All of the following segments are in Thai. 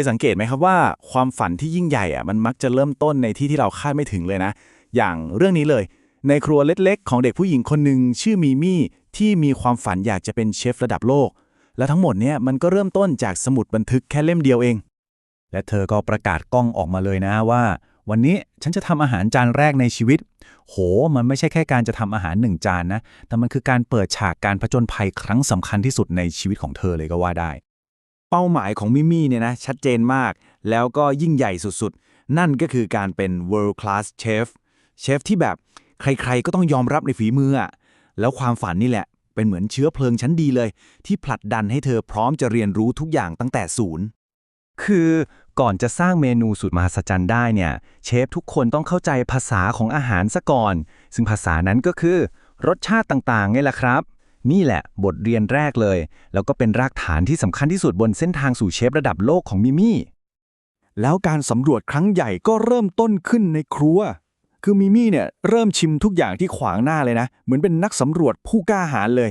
ยสังเกตไหมครับว่าความฝันที่ยิ่งใหญ่อะมันมักจะเริ่มต้นในที่ที่เราคาดไม่ถึงเลยนะ อย่างเรื่องนี้เลย ในครัวเล็กๆ ของเด็กผู้หญิงคนหนึ่งชื่อมีมี่ที่มีความฝันอยากจะเป็นเชฟระดับโลก และทั้งหมดเนี่ยมันก็เริ่มต้นจากสมุดบันทึกแค่เล่มเดียวเอง และเธอก็ประกาศกล้องออกมาเลยนะว่า วันนี้ฉันจะทำอาหารจานแรกในชีวิต โห มันไม่ใช่แค่การจะทำอาหารหนึ่งจานนะ แต่มันคือการเปิดฉากการผจญภัยครั้งสำคัญที่สุดในชีวิตของเธอเลยก็ว่าได้ เป้าหมายของมิมี่เนี่ยนะชัดเจนมาก แล้วก็ยิ่งใหญ่สุดๆ นั่นก็คือการเป็น world class chef เชฟที่แบบใครๆก็ต้องยอมรับในฝีมืออะแล้วความฝันนี่แหละ เป็นเหมือนเชื้อเพลิงชั้นดีเลย ที่ผลัดดันให้เธอพร้อมจะเรียนรู้ทุกอย่างตั้งแต่ศูนย์ คือก่อนจะสร้างเมนูสุดมหัศจรรย์ได้เนี่ย เชฟทุกคนต้องเข้าใจภาษาของอาหารซะก่อน ซึ่งภาษานั้นก็คือ รสชาติต่างๆไงล่ะครับ นี่แหละบทเรียนแรกเลย แล้วก็เป็นรากฐานที่สำคัญที่สุดบนเส้นทางสู่เชฟระดับโลกของมิมี่ แล้วการสำรวจครั้งใหญ่ก็เริ่มต้นขึ้นในครัว คือมิมี่เนี่ยเริ่มชิมทุกอย่างที่ขวางหน้าเลยนะ เหมือนเป็นนักสำรวจผู้กล้าหาญเลย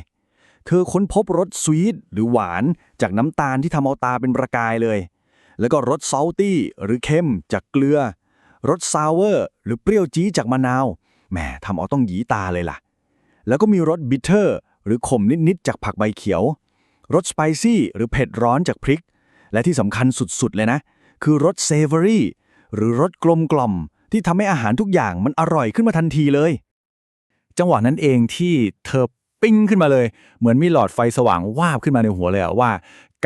เธอค้นพบรสสวีทหรือหวานจากน้ำตาลที่ทำเอาตาเป็นประกายเลย แล้วก็รสซอลตี้หรือเค็มจากเกลือ รสซาวเวอร์หรือเปรี้ยวจี๊จากมะนาว แหมทำเอาต้องหยีตาเลยล่ะ แล้วก็มีรสบิทเทอร์ หรือขมนิด ๆ จากผักใบเขียว รสสไปซี่หรือเผ็ดร้อนจากพริก และที่สำคัญสุด ๆ เลยนะ คือรสเซเวอรี่หรือรสกลมกล่อมที่ทำให้อาหารทุกอย่างมันอร่อยขึ้นมาทันทีเลย จังหวะนั้นเองที่เธอปิ้งขึ้นมาเลย เหมือนมีหลอดไฟสว่างวาบขึ้นมาในหัวเลยอะว่า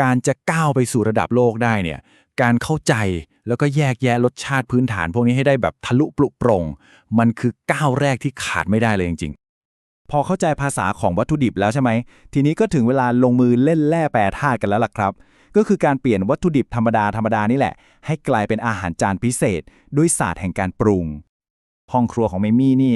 การจะก้าวไปสู่ระดับโลกได้เนี่ยการเข้าใจแล้วก็แยกแยะรสชาติพื้นฐาน พวกนี้ให้ได้แบบทะลุปลุกโปร่ง มันคือก้าวแรกที่ขาดไม่ได้เลยจริงๆ พอเข้าใจภาษาของวัตถุดิบแล้วใช่ไหม ทีนี้ก็ถึงเวลาลงมือเล่นแร่แปรธาตุกันแล้วล่ะครับ ก็คือการเปลี่ยนวัตถุดิบธรรมดาธรรมดานี่แหละ ให้กลายเป็นอาหารจานพิเศษ ด้วยศาสตร์แห่งการปรุง ห้องครัวของเมมี่นี่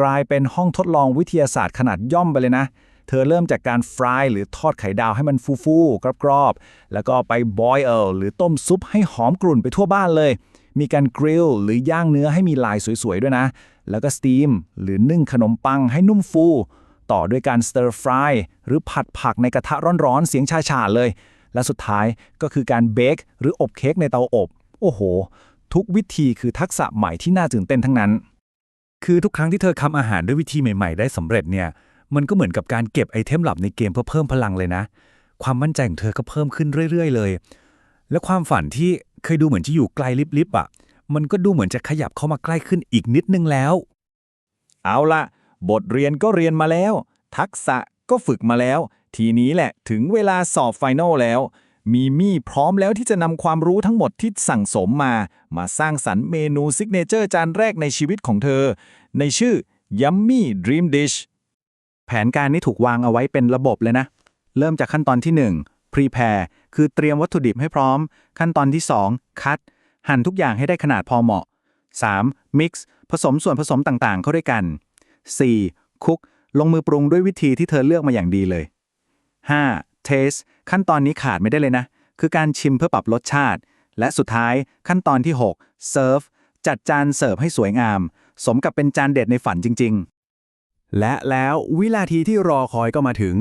กลายเป็นห้องทดลองวิทยาศาสตร์ขนาดย่อมไปเลยนะ เธอเริ่มจากการฟรายหรือทอดไข่ดาวให้มันฟูๆกรอบๆ แล้วก็ไปบอยเอลหรือต้มซุปให้หอมกรุ่นไปทั่วบ้านเลยมีการกริลหรือย่างเนื้อให้มีลายสวยๆ ด้วยนะ แล้วก็สตีม หรือนึ่งขนมปังให้นุ่มฟู ต่อด้วยการสเตอร์ฟรายหรือผัดผักในกระทะร้อนๆ เสียงชาๆเลย และสุดท้ายก็คือการเบคหรืออบเค้กในเตาอบ โอ้โห ทุกวิธีคือทักษะใหม่ที่น่าตื่นเต้นทั้งนั้น คือทุกครั้งที่เธอทำอาหารด้วยวิธีใหม่ ๆ ได้สำเร็จเนี่ย มันก็เหมือนกับการเก็บไอเทมหลับในเกมเพื่อเพิ่มพลังเลยนะ ความมั่นใจของเธอก็เพิ่มขึ้นเรื่อย ๆ เลย และความฝันที่เคยดูเหมือนจะอยู่ไกลลิบๆอะ มันก็ดูเหมือนจะขยับเข้ามาใกล้ขึ้นอีกนิดนึงแล้ว เอาละบทเรียนก็เรียนมาแล้ว ทักษะก็ฝึกมาแล้ว ทีนี้แหละถึงเวลาสอบไฟนอลแล้ว มีมี่พร้อมแล้วที่จะนำความรู้ทั้งหมดที่สั่งสมมา มาสร้างสรรค์เมนูซิกเนเจอร์จานแรกในชีวิตของเธอ ในชื่อ Yummy Dream Dish แผนการนี้ถูกวางเอาไว้เป็นระบบเลยนะ เริ่มจากขั้นตอนที่ 1 prepare คือเตรียมวัตถุดิบให้พร้อม ขั้นตอนที่ 2 cut หั่นทุกอย่างให้ได้ขนาดพอเหมาะ 3. mix ผสมส่วนผสมต่างๆ เข้าด้วยกัน 4. cook ลงมือปรุงด้วยวิธีที่เธอเลือกมาอย่างดีเลย 5. taste ขั้นตอนนี้ขาดไม่ได้เลยนะ คือการชิมเพื่อปรับรสชาติ และสุดท้ายขั้นตอนที่ 6 serve จัดจานเสิร์ฟให้สวยงาม สมกับเป็นจานเด็ดในฝันจริง ๆ และแล้ววินาทีที่รอคอยก็มาถึง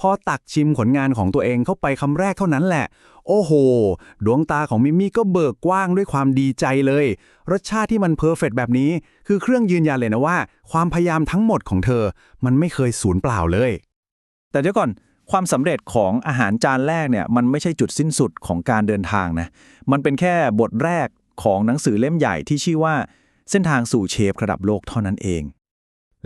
พอตักชิมผลงานของตัวเองเข้าไปคำแรกเท่านั้นแหละ โอ้โห ดวงตาของมิมี่ก็เบิกกว้างด้วยความดีใจเลย รสชาติที่มันเพอร์เฟกแบบนี้ คือเครื่องยืนยันเลยนะว่า ความพยายามทั้งหมดของเธอ มันไม่เคยสูญเปล่าเลย แต่เดี๋ยวก่อนความสำเร็จของอาหารจานแรกเนี่ยมันไม่ใช่จุดสิ้นสุดของการเดินทางนะมันเป็นแค่บทแรกของหนังสือเล่มใหญ่ที่ชื่อว่าเส้นทางสู่เชฟระดับโลกเท่านั้นเอง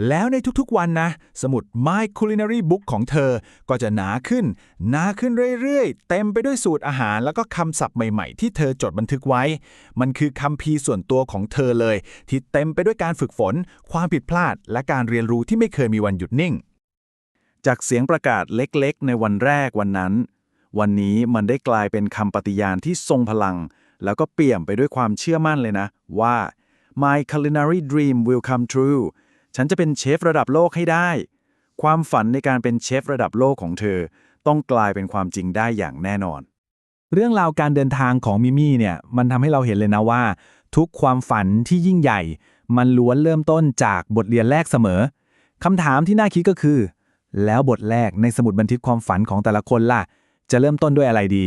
แล้วในทุกๆวันนะ สมุด My Culinary Book ของเธอ ก็จะหนาขึ้น หนาขึ้นเรื่อยๆ เต็มไปด้วยสูตรอาหาร แล้วก็คำศัพท์ใหม่ๆ ที่เธอจดบันทึกไว้ มันคือคำพีส่วนตัวของเธอเลย ที่เต็มไปด้วยการฝึกฝน ความผิดพลาด และการเรียนรู้ที่ไม่เคยมีวันหยุดนิ่ง จากเสียงประกาศเล็กๆ ในวันแรกวันนั้น วันนี้มันได้กลายเป็นคำปฏิญาณที่ทรงพลัง แล้วก็เปี่ยมไปด้วยความเชื่อมั่นเลยนะ ว่า My culinary dream will come true ฉันจะเป็นเชฟระดับโลกให้ได้ ความฝันในการเป็นเชฟระดับโลกของเธอ ต้องกลายเป็นความจริงได้อย่างแน่นอน เรื่องราวการเดินทางของมิมี่เนี่ยมันทำให้เราเห็นเลยนะว่า ทุกความฝันที่ยิ่งใหญ่ มันล้วนเริ่มต้นจากบทเรียนแรกเสมอคำถามที่น่าคิดก็คือ แล้วบทแรกในสมุดบันทึกความฝันของแต่ละคนล่ะ จะเริ่มต้นด้วยอะไรดี